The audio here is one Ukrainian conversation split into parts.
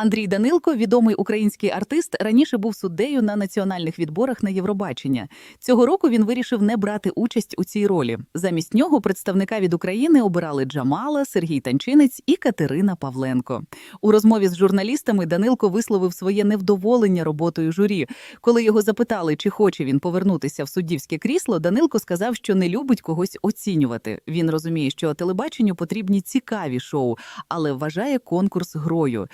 Андрій Данилко, відомий український артист, раніше був суддею на національних відборах на Євробачення. Цього року він вирішив не брати участь у цій ролі. Замість нього представника від України обирали Джамала, Сергій Танчинець і Катерина Павленко. У розмові з журналістами Данилко висловив своє невдоволення роботою журі. Коли його запитали, чи хоче він повернутися в суддівське крісло, Данилко сказав, що не любить когось оцінювати. Він розуміє, що телебаченню потрібні цікаві шоу, але вважає конкурс грою.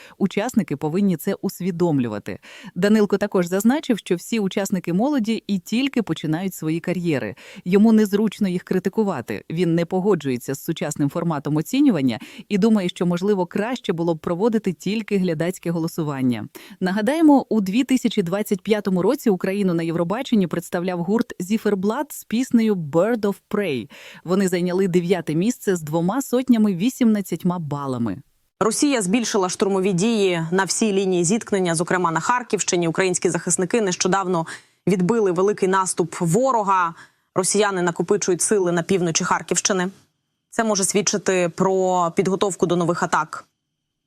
Учасники повинні це усвідомлювати. Данилко також зазначив, що всі учасники молоді і тільки починають свої кар'єри. Йому незручно їх критикувати. Він не погоджується з сучасним форматом оцінювання і думає, що можливо краще було б проводити тільки глядацьке голосування. Нагадаємо, у 2025 році Україну на Євробаченні представляв гурт Зіферблат з піснею «Bird of Prey». Вони зайняли дев'яте місце з двома сотнями 18 балами. Росія збільшила штурмові дії на всій лінії зіткнення, зокрема на Харківщині. Українські захисники нещодавно відбили великий наступ ворога. Росіяни накопичують сили на півночі Харківщини. Це може свідчити про підготовку до нових атак.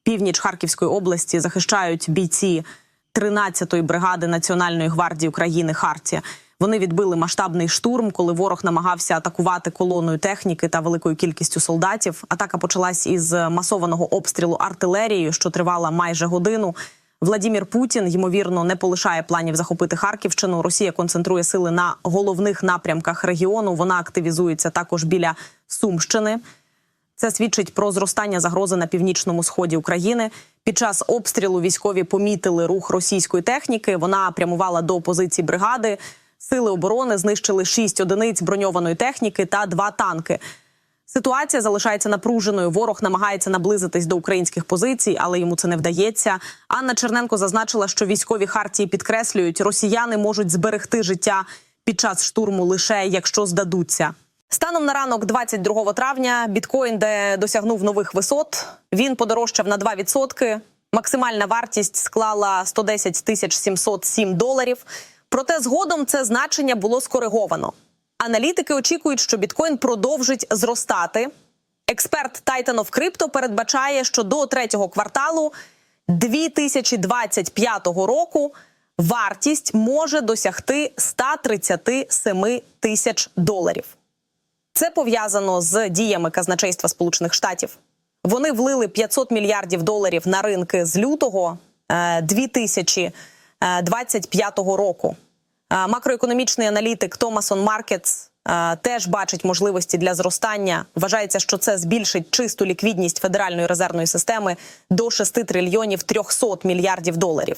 Північ Харківської області захищають бійці 13-ї бригади Національної гвардії України Хартія. Вони відбили масштабний штурм, коли ворог намагався атакувати колоною техніки та великою кількістю солдатів. Атака почалась із масованого обстрілу артилерією, що тривала майже годину. Владімір Путін ймовірно не полишає планів захопити Харківщину. Росія концентрує сили на головних напрямках регіону. Вона активізується також біля Сумщини. Це свідчить про зростання загрози на північному сході України. Під час обстрілу військові помітили рух російської техніки. Вона прямувала до позицій бригади. Сили оборони знищили шість одиниць броньованої техніки та два танки. Ситуація залишається напруженою. Ворог намагається наблизитись до українських позицій, але йому це не вдається. Анна Черненко зазначила, що військові хартії підкреслюють, росіяни можуть зберегти життя під час штурму лише якщо здадуться. Станом на ранок 22 травня біткоін, де досягнув нових висот, він подорожчав на 2%. Максимальна вартість склала 110 тисяч 707 доларів. Проте згодом це значення було скориговано. Аналітики очікують, що біткоін продовжить зростати. Експерт Titan of Crypto передбачає, що до третього кварталу 2025 року вартість може досягти 137 тисяч доларів. Це пов'язано з діями казначейства Сполучених Штатів. Вони влили 500 мільярдів доларів на ринки з лютого е, 2025 року. Макроекономічний аналітик Томасон Маркетс теж бачить можливості для зростання. Вважається, що це збільшить чисту ліквідність Федеральної резервної системи до 6 трильйонів 300 мільярдів доларів.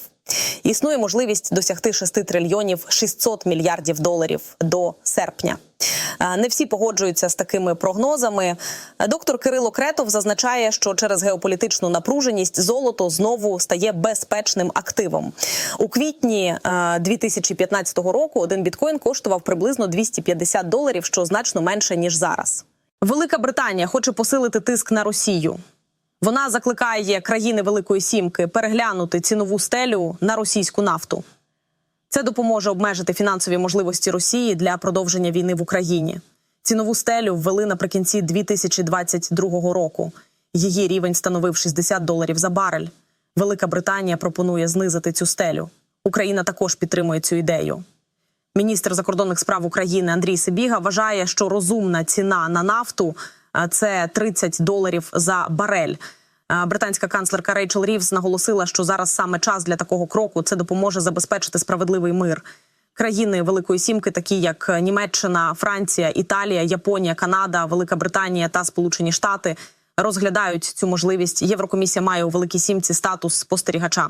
Існує можливість досягти 6 трильйонів 600 мільярдів доларів до серпня. Не всі погоджуються з такими прогнозами. Доктор Кирило Кретов зазначає, що через геополітичну напруженість золото знову стає безпечним активом. У квітні е, 2015 року один біткоін коштував приблизно 250 доларів, що значно менше ніж зараз. Велика Британія хоче посилити тиск на Росію. Вона закликає країни Великої Сімки переглянути цінову стелю на російську нафту. Це допоможе обмежити фінансові можливості Росії для продовження війни в Україні. Цінову стелю ввели наприкінці 2022 року. Її рівень становив 60 доларів за барель. Велика Британія пропонує знизити цю стелю. Україна також підтримує цю ідею. Міністр закордонних справ України Андрій Сибіга вважає, що розумна ціна на нафту це 30 доларів за барель. Британська канцлерка Рейчел Рівс наголосила, що зараз саме час для такого кроку це допоможе забезпечити справедливий мир. Країни Великої Сімки, такі як Німеччина, Франція, Італія, Японія, Канада, Велика Британія та Сполучені Штати, розглядають цю можливість. Єврокомісія має у Великій Сімці статус спостерігача.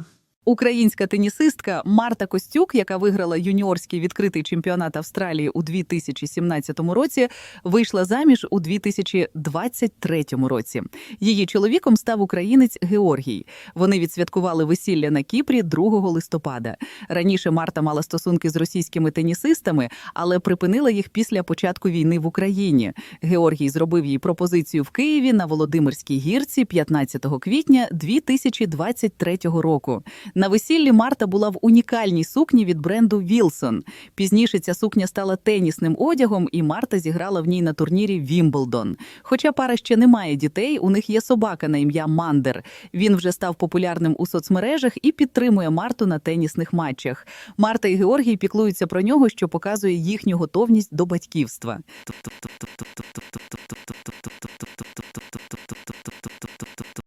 Українська тенісистка Марта Костюк, яка виграла юніорський відкритий чемпіонат Австралії у 2017 році, вийшла заміж у 2023 році. Її чоловіком став українець Георгій. Вони відсвяткували весілля на Кіпрі 2 листопада. Раніше Марта мала стосунки з російськими тенісистами, але припинила їх після початку війни в Україні. Георгій зробив їй пропозицію в Києві на Володимирській гірці 15 квітня 2023 року. На весіллі Марта була в унікальній сукні від бренду Вілсон. Пізніше ця сукня стала тенісним одягом, і Марта зіграла в ній на турнірі Вімблдон. Хоча пара ще не має дітей, у них є собака на ім'я Мандер. Він вже став популярним у соцмережах і підтримує Марту на тенісних матчах. Марта і Георгій піклуються про нього, що показує їхню готовність до батьківства.